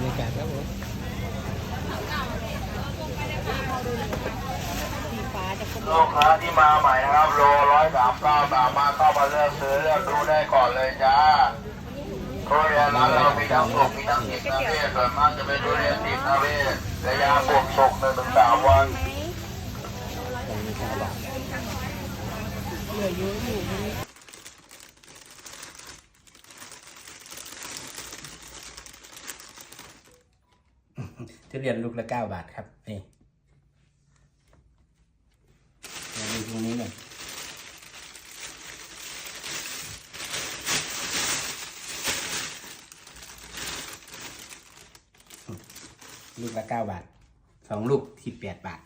รรยากาศครับผมลูกค้าที่มาใหม่นะครับ โลร้อยสามเก้าสามารถเข้ามาเลือกซื้อเลือกดูได้ก่อนเลยจ้าทุเรียนร้านเรามีทั้งสุกมีทั้งดิบนะพี่ส่วนมากจะเป็นทุเรียนดิบนะพี่ระยะปลูกสุกหนึ่งถึงสามวันเก้าบาทเหลือเยอะอยู่ไม่ได้ ทุเรียนลูกละเก้าบาทครับ นี่มาดูตรงนี้หน่อยลูกละเก้าบาทสองลูกสิบแปดบาท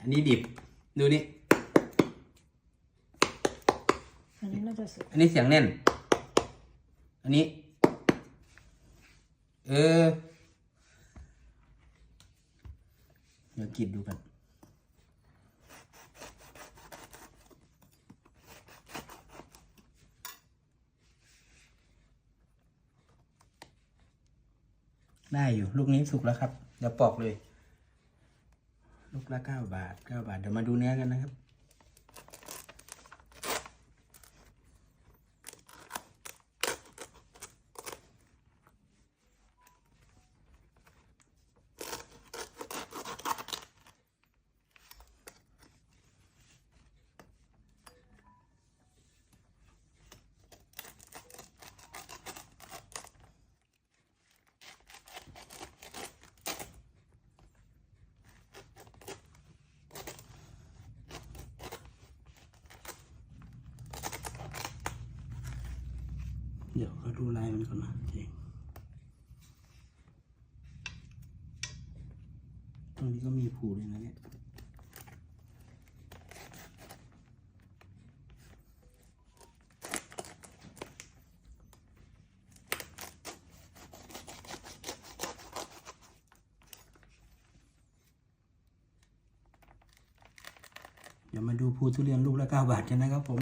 อันนี้ดิบ ดูนี่ อันนี้น่าจะสุกอันนี้เสียงแน่น อันนี้ เออเดี๋ยวกินดูกันได้อยู่ลูกนี้สุกแล้วครับ เดี๋ยวปอกเลย ลูกละเก้าบาทเก้าบาท เดี๋ยวมาดูเนื้อกันนะครับ เดี๋ยวเขาดูลายมันก่อนนะเองตรงนี้ก็มีผูเลยนะเนี่ยเดี๋ยวมาดูภูทุเรียนลูกละเก้าบาทกันนะครับผม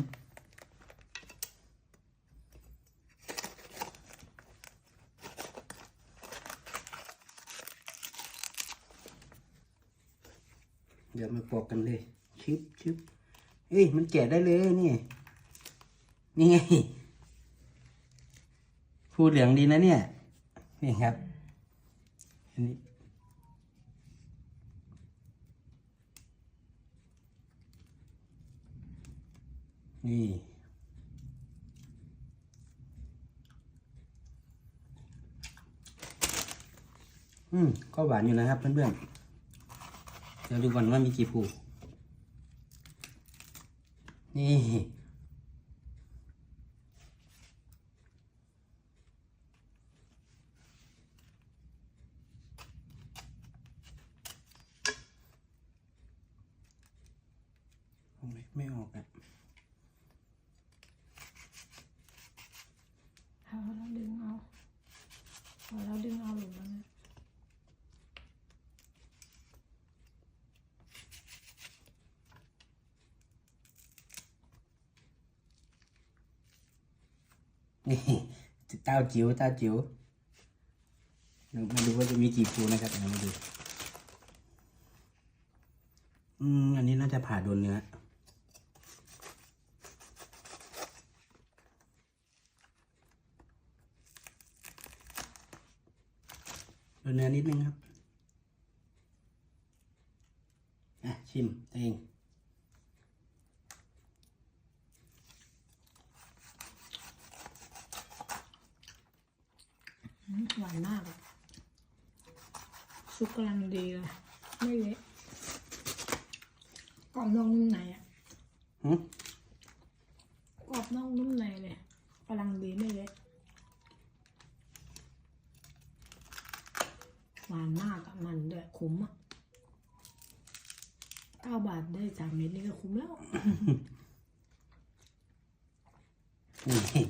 เดี๋ยวมาปอกกันเลยชึบชึบเอ้ยมันแกะได้เลยนี่นี่ไงพูดเหลืองดีนะเนี่ย นี่ครับ อันนี้นี่อืมก็หวานอยู่นะครับเพื่อนๆ เดี๋ยวดูก่อนว่ามีกี่ผูนี่ ไม่ไม่ออกอะ เอาแล้วดึงเอาเอาแล้วดึงเอาหรือมัน นี่เต้าจิ๋วเต้าจิ๋วเจียวมาดูว่าจะมีกี่ภูนะครับเดี๋ยวมาดู อืม อันนี้น่าจะผ่าโดนเนื้อ โดนเนื้อนิดนึงครับ อะ ชิมเอง อืมหวานมากอะ สุกกำลังดีเลยไม่เละกรอบนอกนุ่มในอะหืมกรอบนอกนุ่มในเลยกำลังดีไม่เละหวานมากอะมันด้วยคุ้มอะเก้าบาทได้สามเม็ดนี่ก็คุ้มแล้ว นี่ เดี๋ยว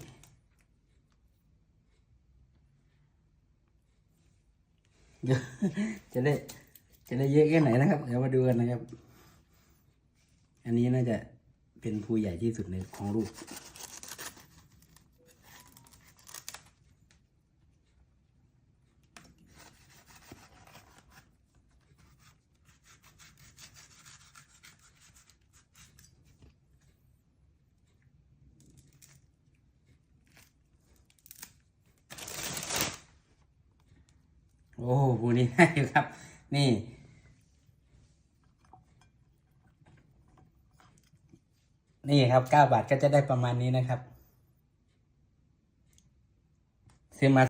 จะได้จะได้เยอะแค่ไหนนะครับ เดี๋ยวมาดูกันนะครับ อันนี้น่าจะเป็นภูใหญ่ที่สุดในของลูก อ้โหบูนี่ได้อยู่ครับ นี่นี่ครับเก้าบาทก็จะได้ประมาณนี้นะครับซื้อมา